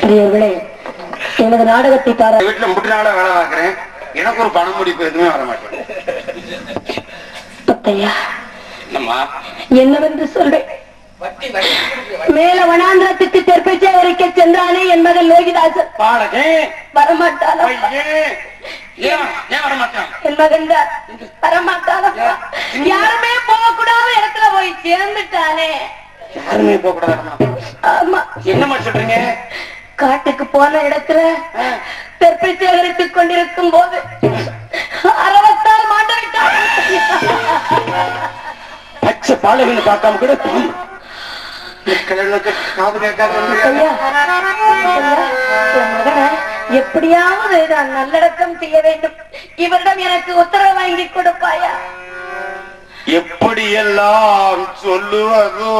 பெரியவர்களே எனது நாடகத்தை வீட்டுல முட்டு நாள வேலை பார்க்கிறேன். எனக்கு ஒரு பணம் முடிப்பு எதுவுமே வர மாட்டேன் என்னவென்று சொல்றேன் மேல வனாந்திரத்துக்கு தெற்பை சேகரிக்க சென்றானே என் மகன் லோகிதாசன். வரமாட்டானா? என் மகன் தான். வரமாட்டானா யாருமே போகக்கூடாத இடத்துல போய் சேர்ந்துட்டானே. யாருமே போக கூடாது ஆமா. சொல்றீங்க? காட்டுக்கு போன இடத்துல தெற்பை சேகரித்துக் கொண்டிருக்கும் போது அறவத்தால் மாட்ட விட்டான் பச்சை பாலகன்னு பார்க்காம கூட எப்படியாவது நான் நல்லடக்கம் செய்ய வேண்டும். இவரிடம் எனக்கு உத்தரவு வாங்கி கொடுப்பாயா? எப்படியெல்லாம் சொல்லுவதோ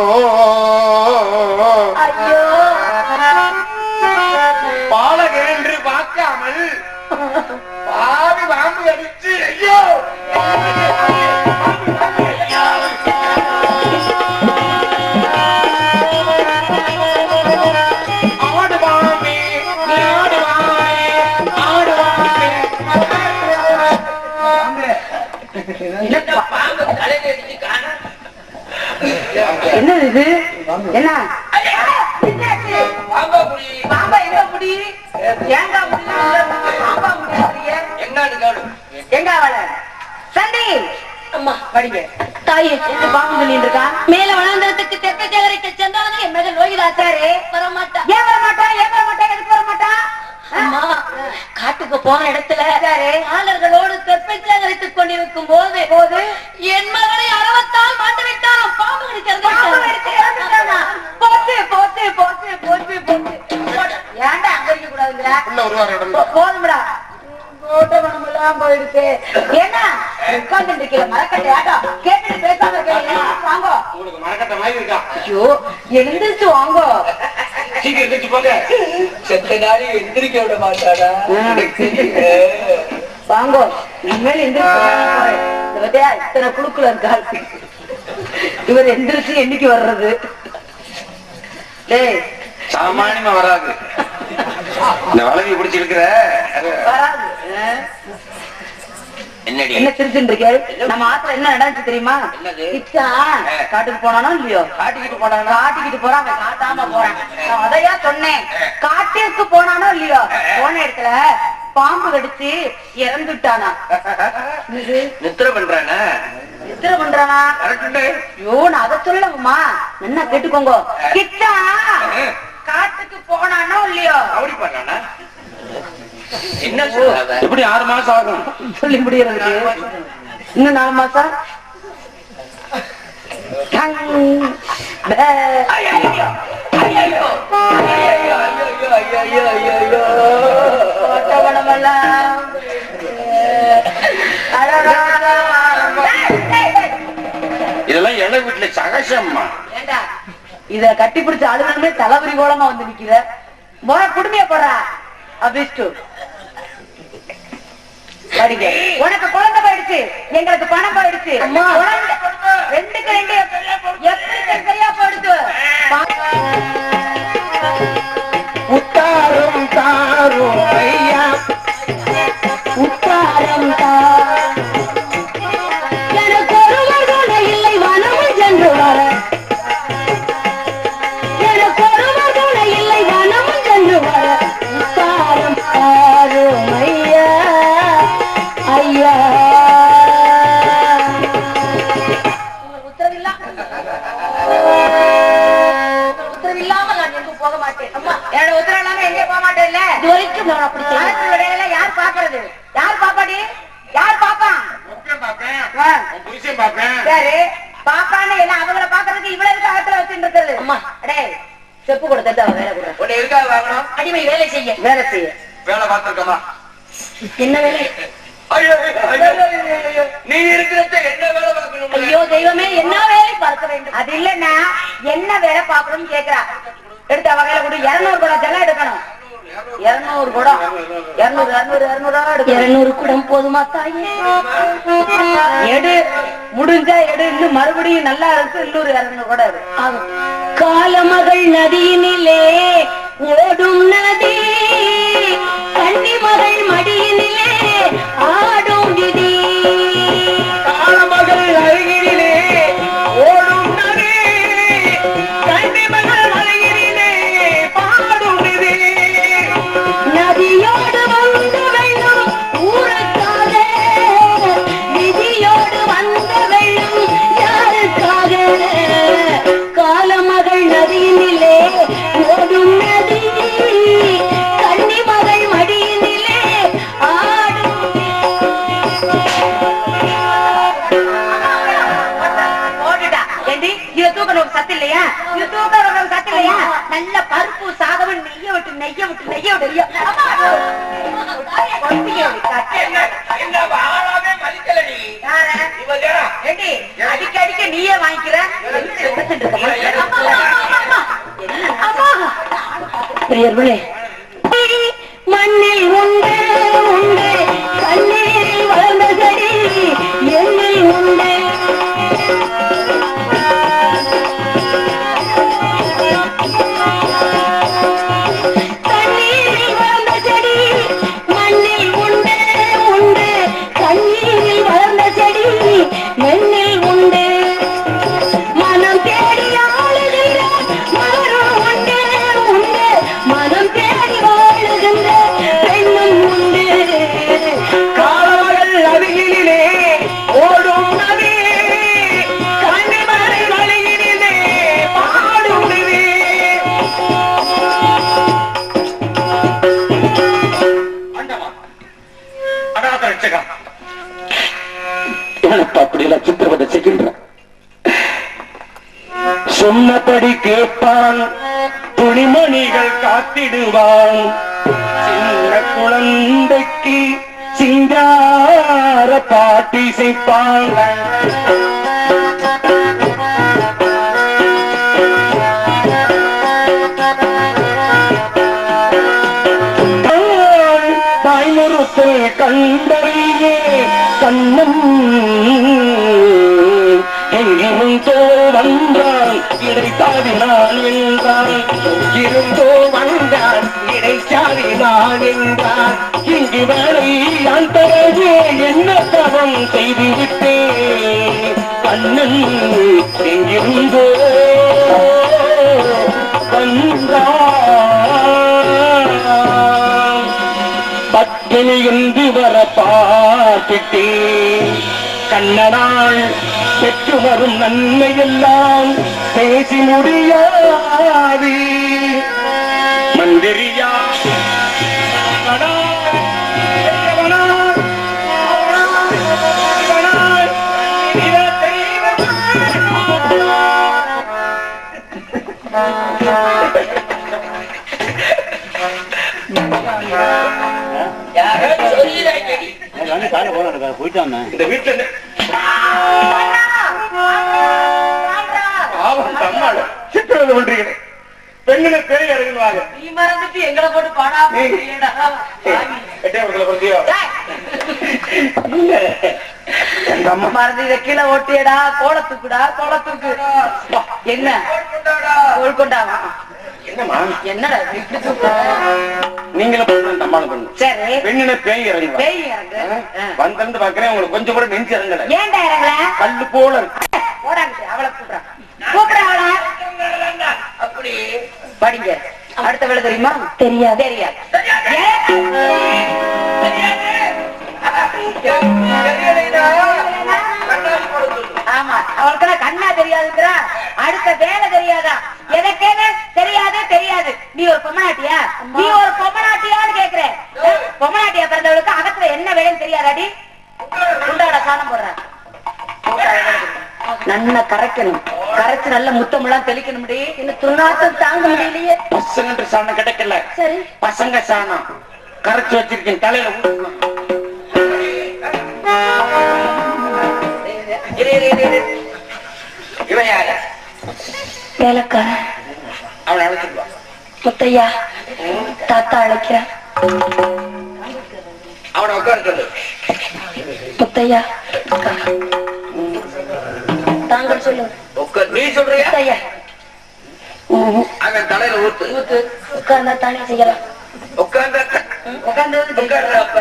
என்னது இது? என்ன? பாம்பா எங்க முடி ஏங்கா முடி பாம்பா முடி எங்க அவள? சண்டி. அம்மா படிங்க தாயே என்ன பாம்பு சொல்லிட்டு இருக்கா மேல வளாந்தரத்துக்கு தெற்க சேகரிக்க சென்றானே என் மகன் லோகிதாசாரே வரமாட்டா ஏன் வரமாட்டா ஏன் வரமாட்டா எதுக்கு வரமாட்டா அம்மா காட்டுக்கு போன இடத்துல ஆளர்களோடு தெற்பை சேகரித்துக் கொண்டிருக்கும் போது போது? என் மகனை அறவத்தால் மாட்டு விட்டான் பாம்பு போச்சு போச்சு போச்சு போச்சு போச்சு. ஏன்டா அங்க இருக்க கூடாதுங்கிற போதும்டா போட்ட பணமெல்லாம் போயிடுச்சு. என்ன உட்கார்ந்து இருக்கல மரக்கட்டை. ஆட்டம் கேட்டுட்டு பேசாம இருக்கீங்க வாங்கோ. உங்களுக்கு மரக்கட்ட மாதிரி இருக்கா? ஐயோ எழுந்திருச்சு வாங்கோ. சீக்கிரம் எந்திரிச்சு போங்க. செத்த நாளி எந்திரிக்க விட மாட்டாடா. வாங்கோ இனிமேல் எந்திரிச்சு இத்தனை குழுக்குல இருக்காள். இவர் எந்திரிச்சு என்னைக்கு வர்றது? டேய். சாமானியமா வராது. இந்த வளவி பிடிச்சிருக்கிற? என்ன சிரிச்சுட்டு இருக்கேள் நம்ம ஆத்துல என்ன நடந்துச்சு தெரியுமா? காட்டுக்கு போனானோ இல்லையோ? காட்டிக்கிட்டு போனாங்க காட்டிக்கிட்டு அவன் காட்டாம நான் அதையா சொன்னேன். காட்டிற்கு போனானோ இல்லையோ? போன இடத்துல பாம்பு கடிச்சு இறந்துட்டானா. நித்திர பண்றானே? பண்றானா? ஐயோ நான் அதை என்ன கேட்டுக்கோங்க. கிச்சா காட்டுக்கு போனானோ இல்லையோ? அப்படி பண்ணானா? என்ன எப்படி ஆறு மாசம் ஆகும்? சொல்லி முடியறதுக்கு இன்னும் நாலு மாசம். இதெல்லாம் என வீட்டுல சகசம்மா இத கட்டி பிடிச்ச அழுகணுமே தலைவரி கோலமா வந்து நிக்கிற. முற குடுமைய போறா அபிஷ்டு படிங்க. உனக்கு குழந்தை போயிடுச்சு. எங்களுக்கு பணம் போயிடுச்சு. ரெண்டுக்கு ரெண்டு. எப்படி சரியா போயிடுச்சு உத்தாரும் தாரும் ஐயா. அடிமை வேலை செய்ய. வேலை செய்ய. வேலை பார்த்திருக்கமா? என்ன வேலை. நீ இருக்கிறத என்ன வேலை பார்க்கணும்? ஐயோ தெய்வமே என்ன வேலை பார்க்க வேண்டும்? அது இல்லன்னா என்ன வேலை பார்க்கணும்னு கேக்குறா. எடுத்த வகையில கூட. இருநூறு குடம் ஜலம் எடுக்கணும். இருநூறு குடம். இருநூறு இருநூறு இருநூறு இருநூறு குடம் போதுமா தாயே? எடு. முடிஞ்சா எடு. இன்னும் மறுபடியும் நல்லா இருக்கு. இன்னொரு இருநூறு குடம் காலமகள் நதியினிலே ஓடும் நதி கன்னிமகள் மடியினிலே ஆடும் விதி. Herbole. சொன்னபடி கேட்பான். துணிமணிகள் காத்திடுவான். சின்ன குழந்தைக்கு சிங்கார பாட்டி செய்ப்பான் கண் வந்தார் இங்கு வரை நான் பிறகு என்ன தவம் செய்துவிட்டேன்? கண்ணன் எங்கிருந்தோ? வந்தான். பட்டினி என்று வர பார்த்துட்டேன். கண்ணனால் பெற்று வரும் நன்மையெல்லாம் பேசி முடியாது மந்திரி யாரோ சொல்லிடாங்கடி போயிட்டு வந்தேன் இந்த வீட்டுல இருந்து பாவம் தம்மாள் சித்திரவதை பண்றீங்களே பெண்களை பேய் இறங்குவாங்க நீ மறந்துட்டு எங்களை போட்டு எங்க அம்மா மறந்து இதை கீழே ஓட்டியடா கோலத்துக்குடா கோலத்துக்கு என்ன கோல்கொண்டாவா என்னடா? நீங்களும் பொண்ணு சரி. பெண்ணின பேய் இறங்குவாங்க பேய் இறங்கு. ஆ. வந்திருந்து பாக்குறேன் உங்களுக்கு கொஞ்சம் கூட நெஞ்சு இறங்கல. ஏன்டா இறங்கல? கல்லு போல இருக்கு. போடாங்க அவளை கூப்பிடுற. அவளை அப்படி. படிங்க. அடுத்த வேலை தெரியுமா? தெரியாது. தெரியாது. தெரியலைடா. அவளுக்கு கண்ணா தெரியாதுங்கிறா. அடுத்த வேலை தெரியாதா? எனக்கேன்னு தெரியாது தெரியாது. நீ ஒரு பொம்மநாட்டியா நீ ஒரு பொம்மநாட்டியான்னு கேக்குற பொம்மநாட்டியா பிறந்தவளுக்கு அகத்துல என்ன வேலைன்னு தெரியாதாடி? குண்டாட சாணம் போடுற. நல்லா கரைக்கணும். கரைச்சு நல்ல முத்தமெல்லாம் தெளிக்கணும் முடி இந்த துர்நாற்றம் தாங்க முடியலையே. பசங்க சாணம் கிடைக்கல. சரி. பசங்க சாணம். கரைச்சு வச்சிருக்கேன் தலையில ஊத்தணும். இவன் யாரு? வேலைக்கார அவனை அழைச்சிட்டு வா. முத்தையா. தாத்தா அழைக்கிறேன். அவனை உட்கார சொல்லு. முத்தையா. தாங்கள் சொல்லு. நீ சொல்றியா? முத்தையா. அவன் தலையில ஊத்து. ஊத்து. உட்கார்ந்தா தானே செய்யலாம். உட்கார்ந்த உட்கார்ந்து உட்கார்றப்ப?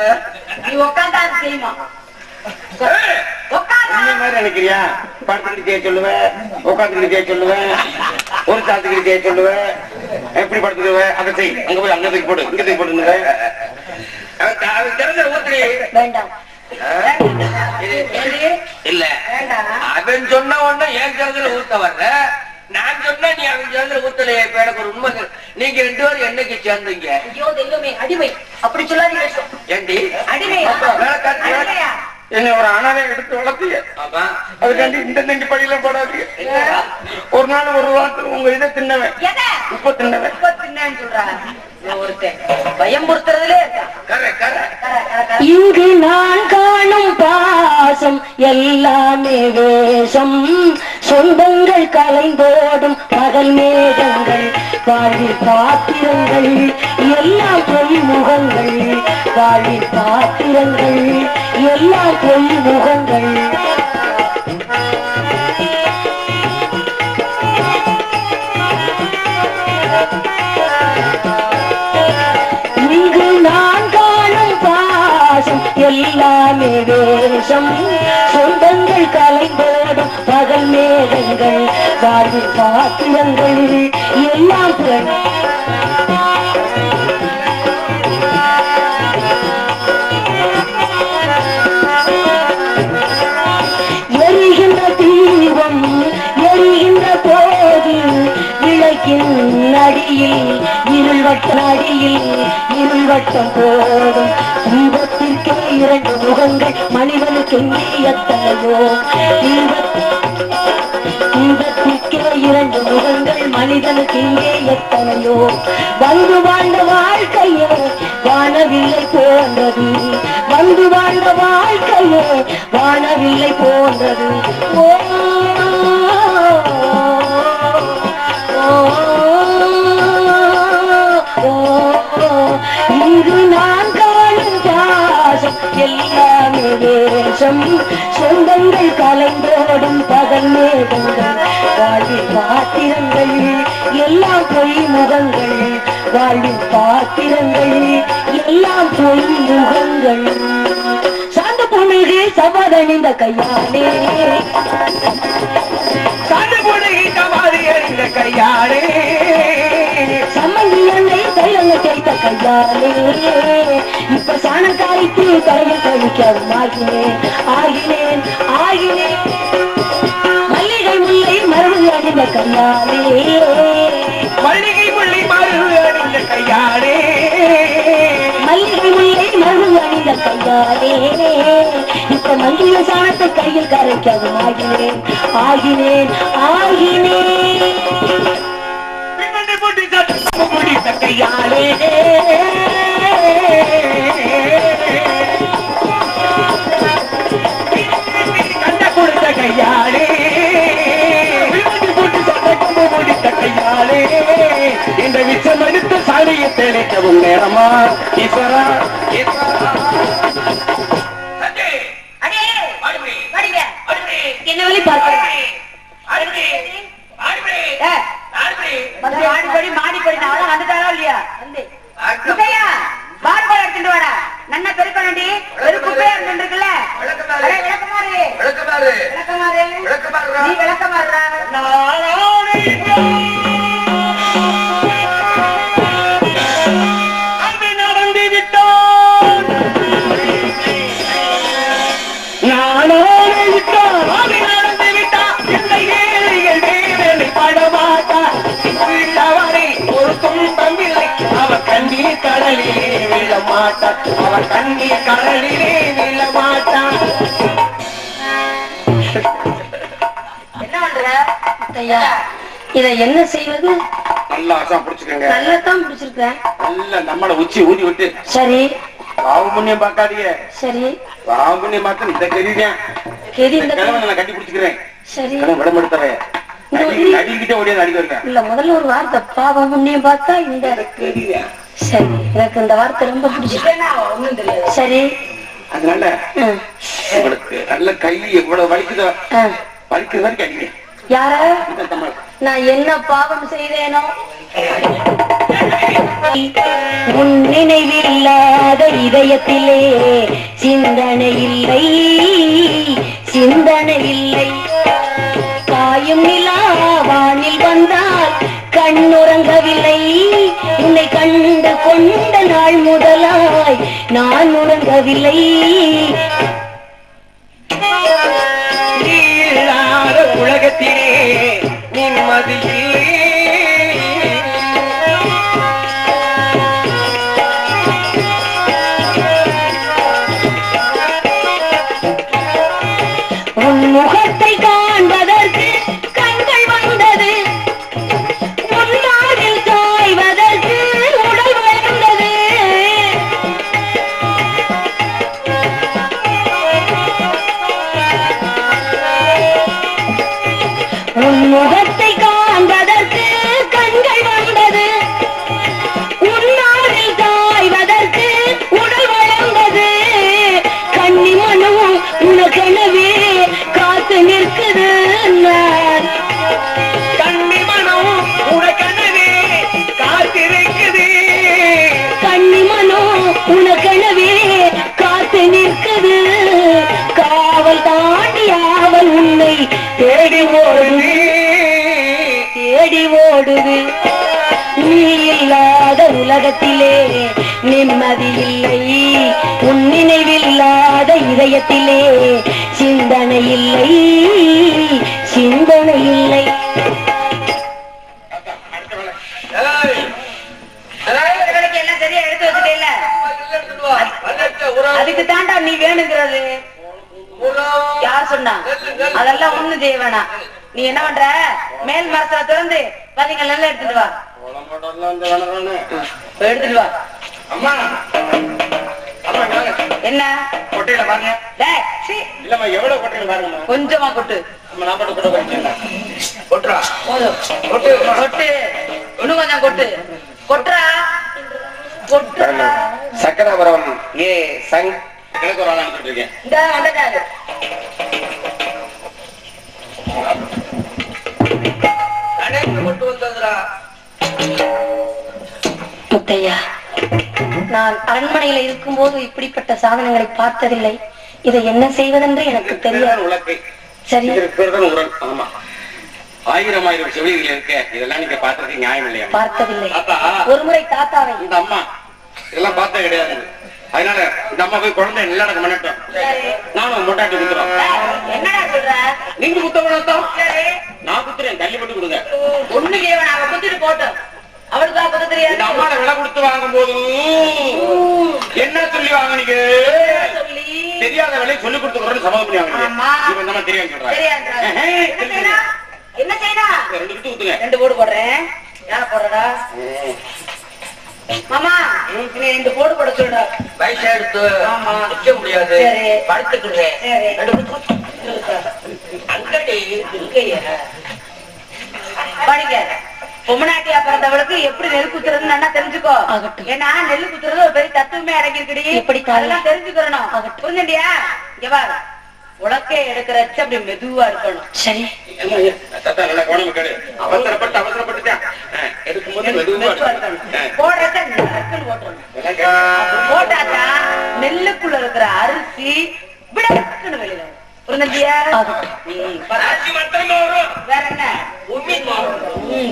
நீ உட்கார்ந்தா செய்யுமா உட்கார்ந்தா நினைக்கிறியா? படுத்துக்கிட்டு செய்ய சொல்லுவேன் உட்காந்துக்கிட்டு செய்ய சொல்லுவேன் ஒரு சாத்துக்கிட்டு செய்ய சொல்லுவேன் எப்படி படுத்துக்குவேன் அதை செய். அங்க போய் அங்க தூக்கி போடு இங்க தூக்கி போடுங்க திறந்த வேண்டாம்? இல்ல. அவன் சொன்ன உடனே என் ஜலத்துல ஊத்த வர்ற? நான் சொன்னா நீ அவன் இப்ப எனக்கு ஒரு உண்மை. நீங்க ரெண்டு பேரும் என்னைக்கு சேர்ந்தீங்க? ஐயோ தெய்வமே அடிமை. அப்படி சொல்லாதீங்க ஏண்டி? அடிமை? என்ன ஒரு அனாதை எடுத்து வளர்த்தீங்க அதுக்காண்டி இந்த தங்கி படியில போடாதீங்க. ஒரு நாள் ஒரு வாரத்துல உங்க இதை தின்னவன். எதை? உப்ப தின்னவன். இப்ப தின்னேன்னு சொல்றா. இவன் ஒருத்தன். பயம்புறுத்துறதுலே இருக்கான். கரை கரை. கர, கர, கர. இங்கு நான் காணும் பாசம் எல்லாமே வேஷம். சொந்தங்கள் கலைந்தோடும் பகல் மேகங்கள் வாழ்வில் பாத்திரங்கள் பொய் முகங்கள் இங்கு நான் காணும் பாசம் எல்லாமே வேஷம் சொந்தங்கள் கலைந்தோடும் பகல் மேகங்கள் வாழ்வில் பாத்திரங்கள் எல்லாம் புகழ். அடியில் இருள் வட்டம் அடியில் இருள் வட்டம் போடும். தீபத்திற்கு இரண்டு முகங்கள் மனிதனுக்கு எத்தனையோ தீபத் இரண்டு முகங்கள் மனிதனுக்கு இங்கே எத்தனையோ வந்து வாழ்ந்த வாழ்க்கையே வானவில்லை போன்றது. வந்து வாழ்ந்த வாழ்க்கையே வானவில்லை போன்றது. ஓ, இது நான் காணும் பாசம் எல்லாமே வேஷம். சொந்தங்கள் கலைந்தோடும் பகல் மேகங்கள் வாழ்வில் பாத்திரங்கள் எல்லாம் பொய் முகங்கள் வாழ்வில் பாத்திரங்கள் எல்லாம் பொய் முகங்கள். சாந்த பொழுது சவாதணிந்த கையாளே. சாந்த பொழுது சவாதி அறிந்த கையாளே. கையாலே. இப்ப சாணம் காய்த்து கரையில் கழிக்கவும் ஆகினேன் ஆகினேன் ஆகினேன். மல்லிகை முல்லை மருந்து அணிந்த கையாலே. மல்லிகை முள்ளி மருது அறிந்த கையாளே மல்லிகை முல்லை மருந்து அணிந்த கையாலே. இப்ப மந்திர சாணத்தை கையில் கரைக்கவும் ஆகினேன் ஆகினேன் ஆகினேன். பின்னணி முடி சத்தம் முடித்த கையாளே கண்ட கொடுத்த முடி சத்தம் முடித்த கையாளே இந்த மிச்சம் எடுத்து சாலையை தெளிக்கவும் நேரமா? ஈஸ்வரா என்ன வழி பார்க்கிறேன் மாடிப்படி, மாடிப்படி, நான் அவளை வந்துட்டாளா இல்லையா? வார்கோல் எடுத்துட்டு வாடா. நன்னா பெருக்கணும்டி. வெறும் குப்பையா இருந்துட்டு இருக்குல்ல? விளக்கமாறு. விளக்கமாறு. விளக்கமாறு விளக்கமாறு. நீ விளக்கமாறுடா. கடலிலே விழ மாட்டா அவ கண்ணீர் கடலிலே விழ மாட்டா என்ன பண்ற? ஐயா இதை என்ன செய்வது? நல்லா ஆசம் பிடிச்சுக்கோங்க நல்லா தான் பிடிச்சிருக்கேன் நல்லா நம்மள உச்சி ஊதி விட்டு. சரி. பாவ புண்ணியம் பார்க்காதீங்க. சரி. பாவ புண்ணியம் பார்த்து இந்த கெதிதான் கெதி இந்த கிழமை நான் கட்டி பிடிச்சுக்கிறேன். சரி. விடம் எடுத்துறேன் இல்ல முதல்ல ஒரு வார்த்தை. பாவம் பார்த்தா இந்த சரி எனக்கு இந்த வார்த்தை ரொம்ப பிடிச்சிருக்கு. சரி. அதனால உங்களுக்கு நல்ல கை எவ்வளவு வலிக்குதோ. வலிக்கிற அடிங்க யார? நான் என்ன பாவம் செய்தேனோ? உன் நினைவில்லாத இதயத்திலே சிந்தனை இல்லை சிந்தனை இல்லை. காயும் நிலா வானில் வந்தால் கண்ணுறங்கவில்லை. கண்டு கொண்ட நாள் முதலாய் நான் உணர்ந்தவில்லை உலகத்திலே நிம்மதியே உலகத்திலே நிம்மதி இல்லை. உன் நினைவில்லாத இதயத்திலே சிந்தனை இல்லை. சிந்தனை இல்லை. அதுக்கு தாண்டா நீ வேணுங்கிறது. யார் சொன்னா? அதெல்லாம் ஒண்ணு வேணாம். நீ என்ன பண்ற? மேல் மரத்துல திறந்து பாத்தீங்க நல்லா எடுத்துட்டு வா. எடுத்துட்டு வா. அம்மா. என்ன? கொட்டையில பாருங்க. இல்லம்மா எவ்வளவு கொட்டையில பாருங்கம்மா? கொஞ்சமா கொட்டு. நான் மட்டும் கொட்டை வச்சிடலாம் கொட்டுறா. போதும். கொட்டு. கொட்டு. இன்னும் கொஞ்சம் கொட்டு. கொட்டுறா. கொட்டுறா. சக்கராபுரம் ஏ சங் கிழக்கு ஒரு ஆள் அனுப்பிட்டு இருக்கேன். இந்த வந்துட்டாரு முத்தையா. நான் அரண்மனையில இருக்கும்போது இப்படிப்பட்ட சாதனங்களை பார்த்ததில்லை. இதை என்ன செய்வதென்று எனக்கு தெரியாது. சரி. ஆயிரம் ஆயிரம் செவிலிகள் இருக்க இதெல்லாம் நீங்க பாத்துறது நியாயம் இல்லையா? பார்த்ததில்லை. தாத்தா. ஒரு முறை தாத்தாவை. இந்த அம்மா. இதெல்லாம் பார்த்தே கிடையாது. அதனால இந்த அம்மா போய் குழந்தை நல்லடக்கம் பண்ணட்டும் நானும் மொட்டாட்டி குத்துறோம். என்னடா சொல்ற? நீங்க குத்த நான் குத்துறேன். தள்ளி போட்டு கொடுங்க. ஒண்ணு கேவன் அவ குத்திட்டு போட்டோம். அவளுக்கு தான் தெரியாது. விலை கொடுத்து வாங்கும் போது என்ன சொல்லி வாங்குனீங்க? சொல்லி? தெரியாத விலை சொல்லி கொடுத்து சமாதம் பண்ணி வாங்குனீங்க. தெரியாது தெரியாது என்ன செய்யணும் ரெண்டு கிட்ட ஊத்துங்க. ரெண்டு போடு போடுறேன். யார போடுறடா? மாமா நீ ரெண்டு போடு போட வயசு எடுத்து ஆமா. நிக்க முடியாது. சரி. படுத்துக்கிறேன் சரி. ரெண்டு குத்து. அங்கடி இருக்கைய படிக்க பொம்மநாட்டியா பிறந்தவளுக்கு எப்படி நெல் குத்துறதுன்னு நல்லா தெரிஞ்சுக்கோ. ஏன்னா நெல் குத்துறது ஒரு பெரிய தத்துவமே அடங்கி இருக்குடி எப்படி தானே? அதெல்லாம் தெரிஞ்சுக்கிறணும். புரிஞ்சுண்டியா இங்க பாரு. உலக்கே எடுக்கிறச்ச அப்படி மெதுவா இருக்கணும். சரி. அவசரப்பட்டு எடுக்கும்போது மெதுவா இருக்கணும். கேட்டு- போட்டாக்கா நெல்லுக்குள்ள இருக்கிற அரிசி விடக்குன்னு வெளியில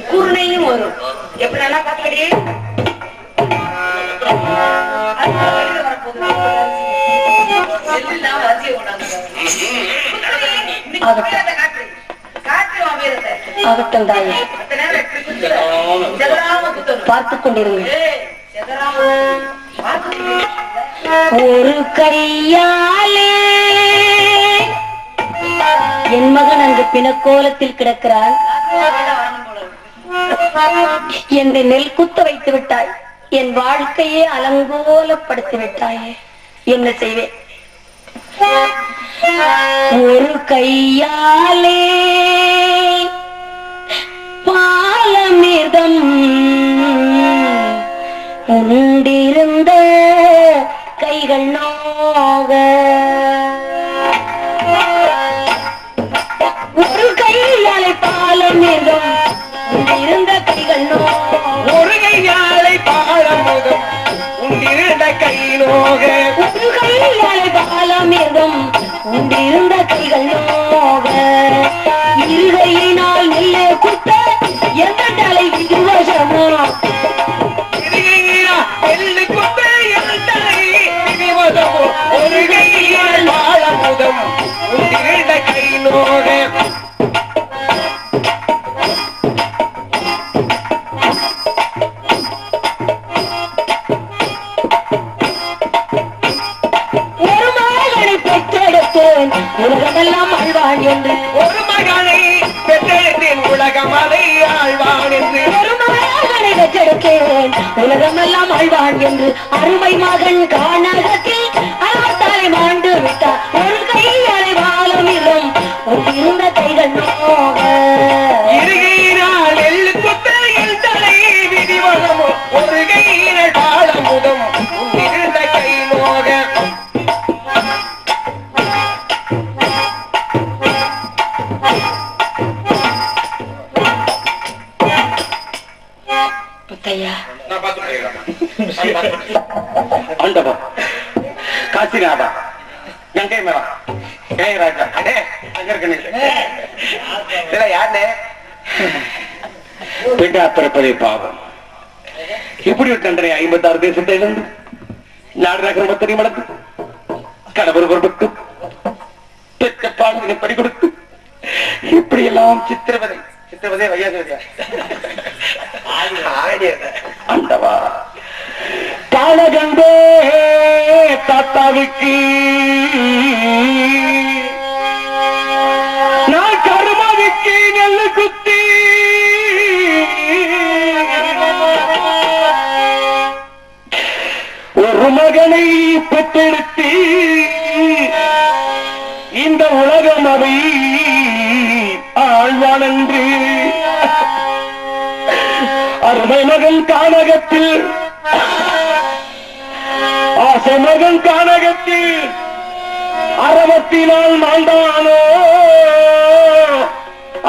குருணையும் வரும். எப்படி நல்லா இன்னைக்கு ஆகட்டும். தாயே. பார்த்துக் கொண்டிருங்க ஒரு கையாலே என் மகன் அங்கு பிணக்கோலத்தில் கிடக்கிறான். என்று நெல் குத்த வைத்து விட்டாய். என் வாழ்க்கையே அலங்கோலப்படுத்தி விட்டாயே என்ன செய்வேன்? ஒரு கையாலே பாலமிர்தம் உண்டிருந்த கைகள் நோக பாலம் மீதும் இருந்த கைகள் முருகை யாழை பாலம் மீதும் உண்டிருந்த கை நோக முருகை யாழை கை பாலமிருகம் உண்டிருந்த பிறப்பதே பாவம். இப்படி ஒரு தண்டனை ஐம்பத்தாறு தேசத்தை இழந்து? நாடு நகரமத்தனை மடக்கு கடவுள் பொறுப்புக்கு பெற்ற பாடலினை படி கொடுத்து இப்படி எல்லாம் சித்திரவதை. சித்திரவதை வையாது ஆண்டவா காலகண்டே தாத்தாவுக்கு பெற்றெடுத்து இந்த உலகம் அவை ஆழ்வானன்று. அருமை மகன் கானகத்தில் ஆசை மகன் கானகத்தில் அறவத்தினால் மாண்டானோ?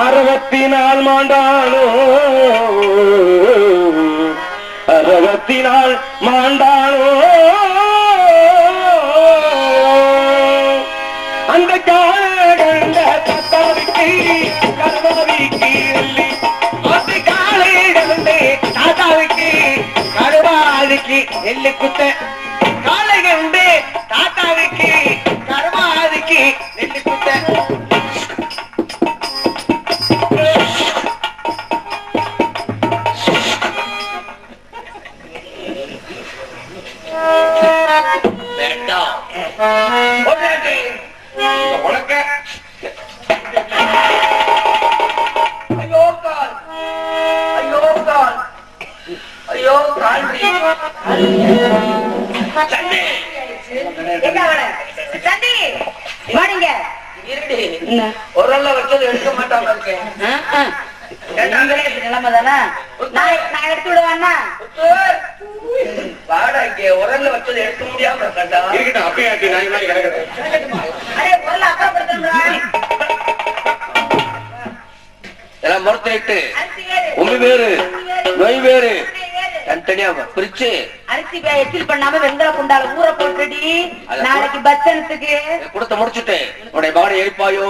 அறவத்தினால் மாண்டானோ? அறவத்தினால் மாண்டானோ? நெல்லு குத்த காலை கண்டு தாத்தாவுக்கு கருவாதிக்கு நெல்லு குத்த வேண்டாம். ஒரு வச்சது எடுக்க இப்படி நிலைமை தானே நான் எடுத்து விடுவேன்னா வாடகை உரல்ல வச்சது எடுக்க முடியாம இருக்கா இருக்கட்டும் அப்படியே அடே எல்லாம் உமி வேறு நொய் வேறு அரிசி பிரிச்சு எச்சில் பண்ணாம வெங்கல குண்டால ஊற போட்டுடி. நாளைக்கு பச்சனத்துக்கு கொடுத்த முடிச்சுட்டு உடைய எரிப்பாயோ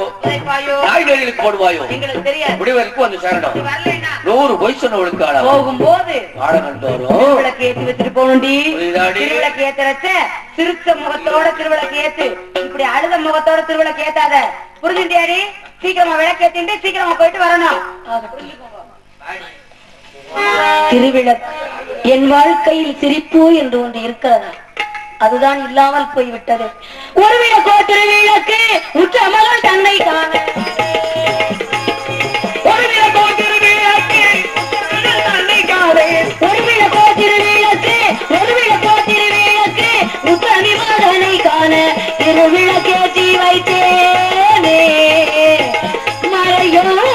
போடுவாயோ? எங்களுக்கு தெரியாது. முடிவதற்கு வந்து சேரணும். நூறு ஆளா போகும்போது திருவிளக்கு ஏத்தி வச்சுட்டு போகணும்டி? திருவிளக்கு ஏத்துறச்ச முகத்தோட திருவிளக்கு ஏத்து. இப்படி அழுத முகத்தோட திருவிளக்கு ஏத்தாத. புரிஞ்சுட்டியாடி சீக்கிரமா விளக்கு ஏத்திட்டு சீக்கிரமா போயிட்டு வரணும். திருவிளக்கு. என் வாழ்க்கையில் சிரிப்பு என்று ஒன்று இருக்கிறதா. அதுதான் இல்லாமல் போய்விட்டது. ஒருவிளக்கோ திருவிளக்கு. உற்றமகன் தன்னை தான் திருவிளக்கேற்றி வைத்தேனே. மறையோ